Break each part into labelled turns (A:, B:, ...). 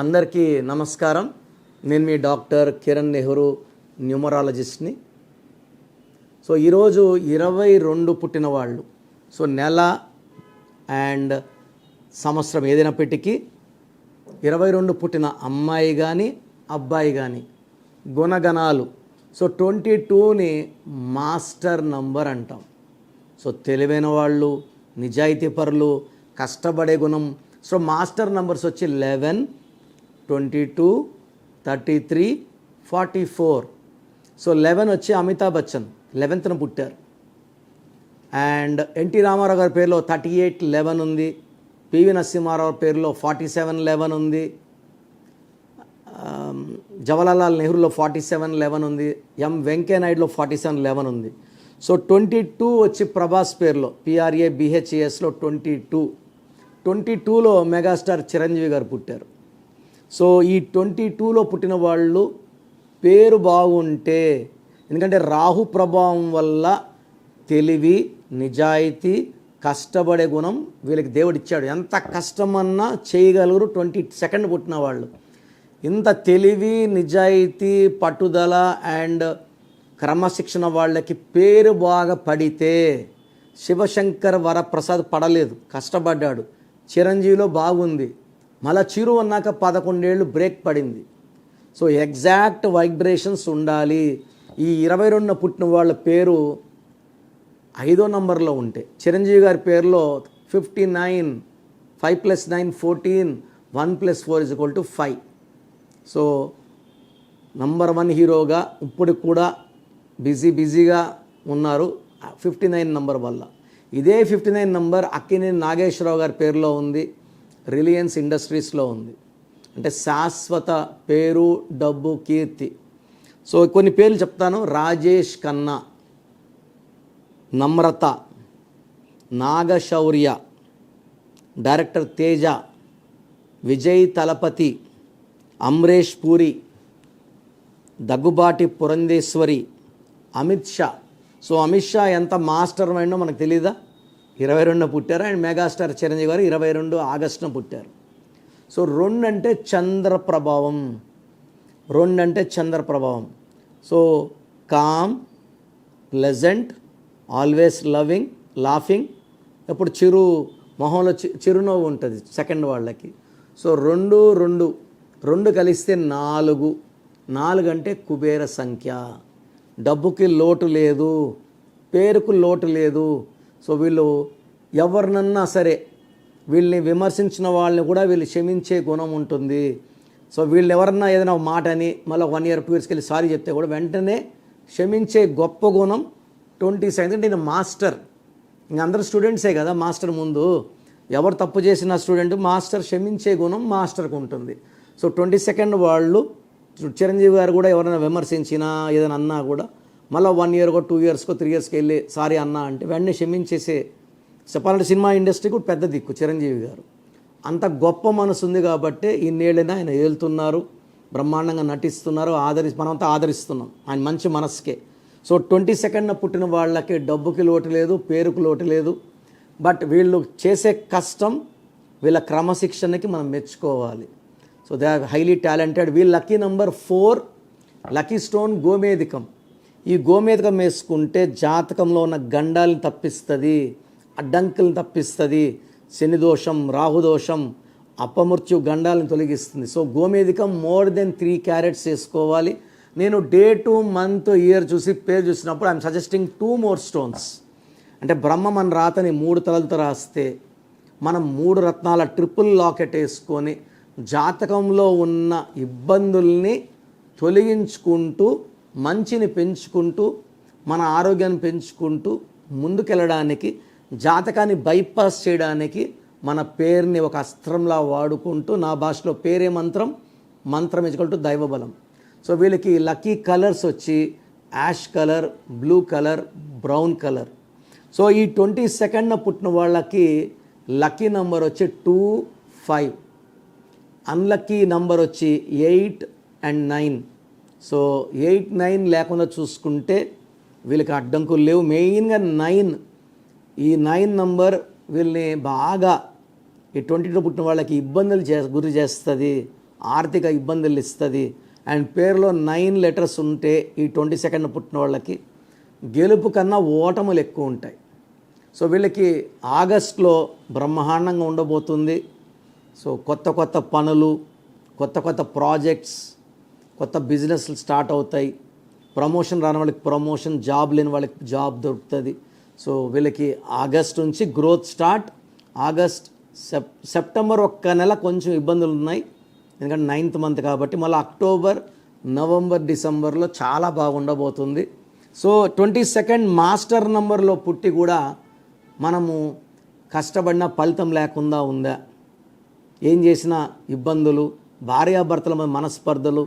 A: అందరికీ నమస్కారం. నేను మీ డాక్టర్ కిరణ్ నెహ్రూ న్యూమరాలజిస్ట్ని. సో ఈరోజు ఇరవై రెండు పుట్టిన వాళ్ళు. సో నెల అండ్ సంవత్సరం ఏదైనప్పటికీ ఇరవై రెండు పుట్టిన అమ్మాయి కానీ అబ్బాయి కానీ గుణగణాలు. సో ట్వంటీ టూని మాస్టర్ నంబర్ అంటాం. సో తెలివైన వాళ్ళు నిజాయితీపరులు కష్టపడే గుణం. సో మాస్టర్ నంబర్స్ వచ్చి eleven twenty two thirty three forty four so eleven వచ్చి అమితాబ్ బచ్చన్. లెవెన్త్న పుట్టారు. అండ్ ఎన్టీ రామారావు గారి పేరులో థర్టీ ఎయిట్ లెవెన్ ఉంది పివి నరసింహారావు పేరులో ఫార్టీ సెవెన్ లెవెన్ ఉంది. జవహర్లాల్ నెహ్రూలో ఫార్టీ సెవెన్ లెవెన్ ఉంది. ఎం వెంకయ్యనాయుడులో ఫార్టీ సెవెన్ లెవెన్ ఉంది. సో ట్వంటీ టూ వచ్చి ప్రభాస్ పేరులో పిఆర్ఏ బిహెచ్ఏఎస్లో ట్వంటీ టూ ట్వంటీ టూలో మెగాస్టార్ చిరంజీవి గారు పుట్టారు. సో ఈ ట్వంటీ టూలో పుట్టిన వాళ్ళు పేరు బాగుంటే ఎందుకంటే రాహు ప్రభావం వల్ల తెలివి నిజాయితీ కష్టపడే గుణం వీళ్ళకి దేవుడు ఇచ్చాడు. ఎంత కష్టమన్నా చేయగలరు ట్వంటీ సెకండ్ పుట్టిన వాళ్ళు. ఇంత తెలివి నిజాయితీ పట్టుదల అండ్ క్రమశిక్షణ వాళ్ళకి పేరు బాగా పడితే శివశంకర్ వరప్రసాద్ పడలేదు కష్టపడ్డాడు. చిరంజీవిలో బాగుంది. మళ్ళా చిరు అన్నాక పదకొండేళ్ళు బ్రేక్ పడింది. సో ఎగ్జాక్ట్ వైబ్రేషన్స్ ఉండాలి. ఈ ఇరవై రెండున పుట్టిన వాళ్ళ పేరు ఐదో నంబర్లో ఉంటే. చిరంజీవి గారి పేరులో fifty nine five plus nine fourteen one plus four is equal to five. So number one హీరోగా ఇప్పుడు కూడా బిజీ బిజీగా ఉన్నారు ఫిఫ్టీ నైన్ నంబర్ వల్ల. ఇదే fifty nine number Akkineni Nageswararao గారి పేరులో ఉంది. రిలయన్స్ ఇండస్ట్రీస్లో ఉంది. అంటే శాశ్వత పేరు డబ్బు కీర్తి. సో కొన్ని పేర్లు చెప్తాను. రాజేష్ కన్నా నమ్రత నాగశౌర్య డైరెక్టర్ తేజ విజయ్ తలపతి అమ్రేష్ పూరి దగ్గుబాటి పురంధేశ్వరి అమిత్ షా. సో అమిత్ షా ఎంత మాస్టర్ మైండో మనకు తెలీదా? ఇరవై రెండున పుట్టారు అండ్ మెగాస్టార్ చిరంజీవి గారు ఇరవై రెండు ఆగస్టున పుట్టారు. సో రెండు అంటే చంద్ర ప్రభావం. రెండు అంటే చంద్ర ప్రభావం. So calm pleasant always loving laughing. ఎప్పుడు చిరు మొహంలో చిరునవ్వు ఉంటుంది సెకండ్ వాళ్ళకి. సో రెండు రెండు రెండు కలిస్తే నాలుగు. నాలుగు అంటే కుబేర సంఖ్య. డబ్బుకి లోటు లేదు పేరుకు లోటు లేదు సో వీళ్ళు ఎవరినన్నా సరే వీళ్ళని విమర్శించిన వాళ్ళని కూడా వీళ్ళు క్షమించే గుణం ఉంటుంది. సో వీళ్ళు ఎవరన్నా ఏదైనా మాట అని మళ్ళీ వన్ ఇయర్ టూ ఇయర్స్కి వెళ్ళి సారీ చెప్తే కూడా వెంటనే క్షమించే గొప్ప గుణం ట్వంటీ సెవెన్ నేను మాస్టర్. ఇంక అందరూ స్టూడెంట్సే కదా మాస్టర్ ముందు. ఎవరు తప్పు చేసిన స్టూడెంట్ మాస్టర్ క్షమించే గుణం మాస్టర్కి ఉంటుంది. సో ట్వంటీ సెకండ్ వాళ్ళు చిరంజీవి గారు కూడా ఎవరైనా విమర్శించినా ఏదైనా అన్నా కూడా మళ్ళీ వన్ ఇయర్కో టూ ఇయర్స్కో త్రీ ఇయర్స్కి వెళ్ళి సారీ అన్నా అంటే వెంటనే క్షమించేసే చెప్పాలంటే సినిమా ఇండస్ట్రీ కూడా పెద్ద దిక్కు చిరంజీవి గారు. అంత గొప్ప మనసు ఉంది కాబట్టి ఇన్నేళ్ళైనా ఆయన ఏలుతున్నారు బ్రహ్మాండంగా నటిస్తున్నారు ఆదరి మనమంతా ఆదరిస్తున్నాం. ఆయన మంచి మనసుకే. సో ట్వంటీ సెకండ్న పుట్టిన వాళ్ళకి డబ్బుకి లోటు లేదు పేరుకు లోటు లేదు. బట్ వీళ్ళు చేసే కష్టం వీళ్ళ క్రమశిక్షణకి మనం మెచ్చుకోవాలి. So they are highly talented. వీళ్ళ lucky number four lucky stone గోమేధికం. ఈ గోమేదకం వేసుకుంటే జాతకంలో ఉన్న గండాలను తప్పిస్తుంది అడ్డంకులను తప్పిస్తుంది శనిదోషం రాహుదోషం అపమృత్యు గండాలను తొలగిస్తుంది. సో గోమేధికం మోర్ దెన్ త్రీ క్యారెట్స్ వేసుకోవాలి. నేను డే టు మంత్ ఇయర్ చూసి పేరు చూసినప్పుడు I'm suggesting two more stones. అంటే బ్రహ్మ మన రాతని మూడు తలలతో రాస్తే మనం మూడు రత్నాల ట్రిపుల్ లాకెట్ వేసుకొని జాతకంలో ఉన్న ఇబ్బందుల్ని తొలగించుకుంటూ మంచిని పెంచుకుంటూ మన ఆరోగ్యాన్ని పెంచుకుంటూ ముందుకెళ్ళడానికి జాతకాన్ని బైపాస్ చేయడానికి మన పేరుని ఒక అస్త్రంలా వాడుకుంటూ నా భాషలో పేరే మంత్రం మంత్రం ఇచ్చుకుంటూ దైవబలం. సో వీళ్ళకి లక్కీ కలర్స్ వచ్చి ash colour blue colour brown colour. So ఈ ట్వంటీ సెకండ్న పుట్టిన వాళ్ళకి లక్కీ నంబర్ వచ్చి టూ ఫైవ్. అన్లక్కీ నంబర్ వచ్చి eight and nine. So eight nine లేకుండా చూసుకుంటే వీళ్ళకి అడ్డంకులు లేవు. మెయిన్గా నైన్. ఈ నైన్ నంబర్ వీళ్ళని బాగా ఈ ట్వంటీ పుట్టిన వాళ్ళకి ఇబ్బందులు చే గురి చేస్తుంది. ఆర్థిక ఇబ్బందులు ఇస్తుంది. అండ్ పేరులో నైన్ లెటర్స్ ఉంటే ఈ ట్వంటీ సెకండ్ పుట్టిన వాళ్ళకి గెలుపు కన్నా ఓటములు ఎక్కువ ఉంటాయి. సో వీళ్ళకి ఆగస్ట్లో బ్రహ్మాండంగా ఉండబోతుంది. సో కొత్త కొత్త పనులు కొత్త కొత్త ప్రాజెక్ట్స్ కొత్త బిజినెస్లు స్టార్ట్ అవుతాయి. ప్రమోషన్ రాని వాళ్ళకి ప్రమోషన్ జాబ్ లేని వాళ్ళకి జాబ్ దొరుకుతుంది. సో వీళ్ళకి ఆగస్ట్ నుంచి growth start. August Sep September ఒక్క నెల కొంచెం ఇబ్బందులు ఉన్నాయి. ఎందుకంటే నైన్త్ మంత్ కాబట్టి మళ్ళీ అక్టోబర్ నవంబర్ డిసెంబర్లో చాలా బాగుండబోతుంది. సో ట్వంటీ సెకండ్ మాస్టర్ నంబర్లో పుట్టి కూడా మనము కష్టపడిన ఫలితం లేకుండా ఉందా? ఏం చేసినా ఇబ్బందులు భార్యాభర్తల మనస్పర్ధలు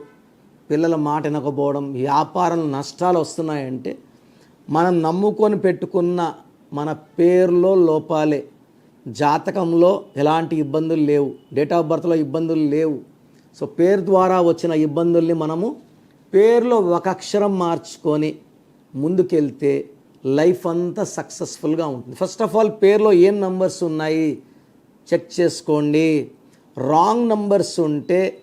A: పిల్లల మాట వినకపోవడం వ్యాపారం నష్టాలు వస్తున్నాయంటే మనం నమ్ముకొని పెట్టుకున్న మన పేరులో లోపాలే. జాతకంలో ఎలాంటి ఇబ్బందులు లేవు. డేట్ ఆఫ్ బర్త్లో ఇబ్బందులు లేవు. సో పేరు ద్వారా వచ్చిన ఇబ్బందుల్ని మనము పేరులో ఒక అక్షరం మార్చుకొని ముందుకెళ్తే లైఫ్ అంతా సక్సెస్ఫుల్గా ఉంటుంది. ఫస్ట్ ఆఫ్ ఆల్ పేరులో ఏం నంబర్స్ ఉన్నాయి? చెక్ చేసుకోండి. రాంగ్ నంబర్స్ ఉంటే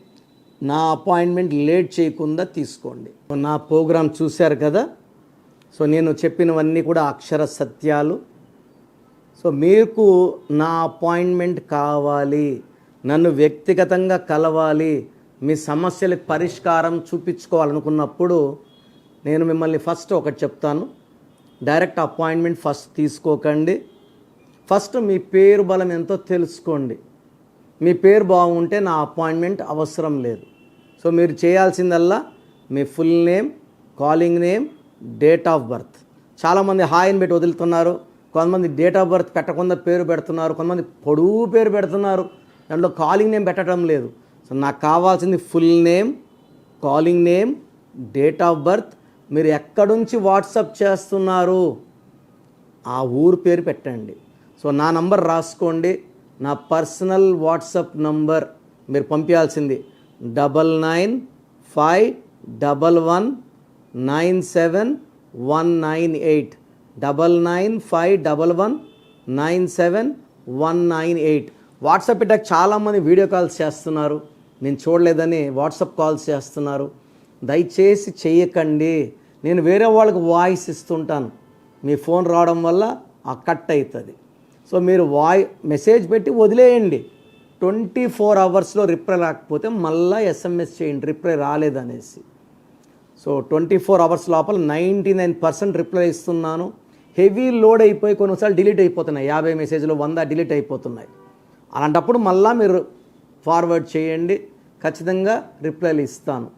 A: నా అపాయింట్మెంట్ లేట్ చేయకుండా తీసుకోండి. నా ప్రోగ్రాం చూశారు కదా? సో నేను చెప్పినవన్నీ కూడా అక్షర సత్యాలు. సో మీకు నా అపాయింట్మెంట్ కావాలి. నన్ను వ్యక్తిగతంగా కలవాలి. మీ సమస్యలకు పరిష్కారం చూపించుకోవాలనుకున్నప్పుడు నేను మిమ్మల్ని ఫస్ట్ ఒకటి చెప్తాను. డైరెక్ట్ అపాయింట్మెంట్ ఫస్ట్ తీసుకోకండి. ఫస్ట్ మీ పేరు బలం ఎంతో తెలుసుకోండి. మీ పేరు బాగుంటే నా అపాయింట్మెంట్ అవసరం లేదు. సో మీరు చేయాల్సిందల్లా మీ full name calling name date of birth. చాలామంది హాయిని పెట్టి వదులుతున్నారు. కొంతమంది డేట్ ఆఫ్ బర్త్ పెట్టకుండా పేరు పెడుతున్నారు. కొంతమంది పొడువు పేరు పెడుతున్నారు. దాంట్లో కాలింగ్ నేమ్ పెట్టడం లేదు. సో నాకు కావాల్సింది full name calling name date of birth. మీరు ఎక్కడి నుంచి వాట్సప్ చేస్తున్నారు? ఆ ఊరు పేరు పెట్టండి. సో నా నంబర్ రాసుకోండి. నా పర్సనల్ వాట్సప్ నంబర్ మీరు పంపించాల్సింది. Double nine five double one nine seven one nine eight double nine five double one nine seven one nine eight WhatsApp పెట్టాక చాలామంది వీడియో కాల్స్ చేస్తున్నారు. నేను చూడలేదని వాట్సాప్ కాల్స్ చేస్తున్నారు. దయచేసి చేయకండి నేను వేరే వాళ్ళకి వాయిస్ ఇస్తుంటాను. మీ ఫోన్ రావడం వల్ల ఆ కట్ అవుతుంది సో మీరు వాయి మెసేజ్ పెట్టి వదిలేయండి. ట్వంటీ ఫోర్ అవర్స్లో రిప్లై రాకపోతే మళ్ళీ ఎస్ఎంఎస్ చేయండి రిప్లై రాలేదనేసి. సో ట్వంటీ ఫోర్ అవర్స్ లోపల నైంటీ నైన్ పర్సెంట్ రిప్లై ఇస్తున్నాను. హెవీ లోడ్ అయిపోయి కొన్నిసార్లు డిలీట్ అయిపోతున్నాయి. యాభై మెసేజ్లు వంద డిలీట్ అయిపోతున్నాయి. అలాంటప్పుడు మళ్ళా మీరు ఫార్వర్డ్ చేయండి. ఖచ్చితంగా రిప్లైలు ఇస్తాను.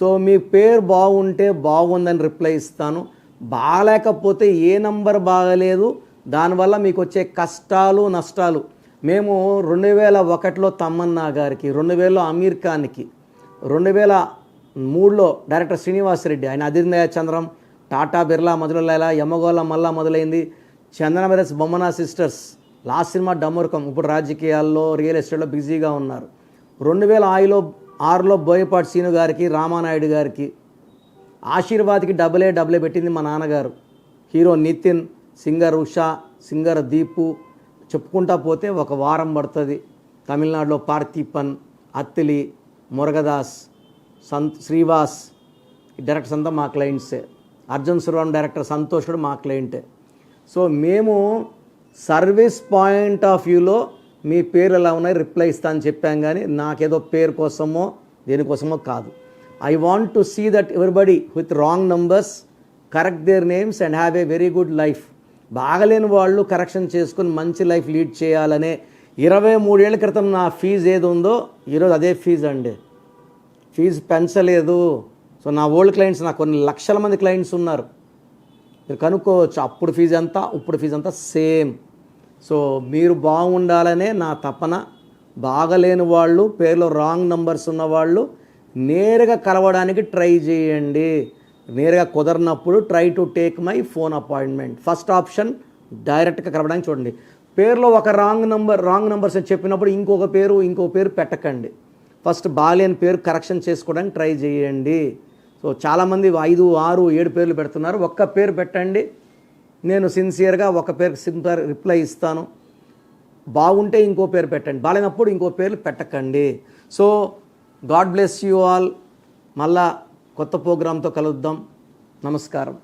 A: సో మీ పేరు బాగుంటే బాగుందని రిప్లై ఇస్తాను. బాగాలేకపోతే ఏ నంబర్ బాగలేదు. దానివల్ల మీకు వచ్చే కష్టాలు నష్టాలు మేము రెండు వేల ఒకటిలో తమ్మన్నా గారికి రెండు వేలలో అమీర్ ఖాన్కి రెండు వేల మూడులో డైరెక్టర్ శ్రీనివాసరెడ్డి ఆయన అదిరిందయ చంద్రం టాటా బిర్లా మొదలైలా యమగోళ మల్లా మొదలైంది. Chandana brothers Bommana sisters last cinema డమ్మూరకం ఇప్పుడు రాజకీయాల్లో రియల్ ఎస్టేట్లో బిజీగా ఉన్నారు. రెండు వేల ఆరులో ఆరులో బోయపాటి సీను గారికి రామానాయుడు గారికి ఆశీర్వాద్కి డబులే డబులే పెట్టింది మా నాన్నగారు. Hero Nitin singer Usha singer Deepu చెప్పుకుంటా పోతే ఒక వారం పడుతుంది. తమిళనాడులో పార్థిపన్ అత్తిలి మురగదాస్ సంత్ శ్రీవాస్ డైరెక్టర్స్ అంతా మా క్లయింట్సే. అర్జున్ సుర్వాన్ డైరెక్టర్ సంతోష్ కూడా మా క్లయింటే. సో మేము సర్వీస్ పాయింట్ ఆఫ్ వ్యూలో మీ పేరు ఎలా ఉన్నాయి రిప్లై ఇస్తా అని చెప్పాం కానీ నాకేదో పేరు కోసమో దేనికోసమో కాదు. I want to see that everybody with wrong numbers correct their names and have a very good life. బాగలేని వాళ్ళు కరెక్షన్ చేసుకుని మంచి లైఫ్ లీడ్ చేయాలనే ఇరవై మూడేళ్ళ క్రితం నా ఫీజు ఏది ఉందో ఈరోజు అదే ఫీజు అండి. ఫీజు పెంచలేదు. సో నా ఓల్డ్ క్లయింట్స్ నాకు కొన్ని లక్షల మంది క్లయింట్స్ ఉన్నారు. మీరు కనుక్కోవచ్చు అప్పుడు ఫీజు ఎంత ఇప్పుడు ఫీజు అంతా సేమ్ సో మీరు బాగుండాలనే నా తపన బాగలేని వాళ్ళు పేర్లో రాంగ్ నంబర్స్ ఉన్న వాళ్ళు నేరుగా కలవడానికి ట్రై చేయండి. నేరుగా కుదరనప్పుడు try to take my phone appointment first option డైరెక్ట్గా కలవడానికి చూడండి. పేరులో ఒక రాంగ్ నంబర్ రాంగ్ నంబర్స్ అని చెప్పినప్పుడు ఇంకొక పేరు ఇంకో పేరు పెట్టకండి. ఫస్ట్ బాలేని పేరు కరెక్షన్ చేసుకోవడానికి ట్రై చేయండి. సో చాలామంది ఐదు ఆరు ఏడు పేర్లు పెడుతున్నారు. ఒక్క పేరు పెట్టండి. నేను సిన్సియర్గా ఒక పేరు సింపర్ రిప్లై ఇస్తాను. బాగుంటే ఇంకో పేరు పెట్టండి. బాగాలేనప్పుడు ఇంకో పేర్లు పెట్టకండి. So God bless you all మళ్ళా కొత్త ప్రోగ్రాంతో కలుద్దాం. నమస్కారం.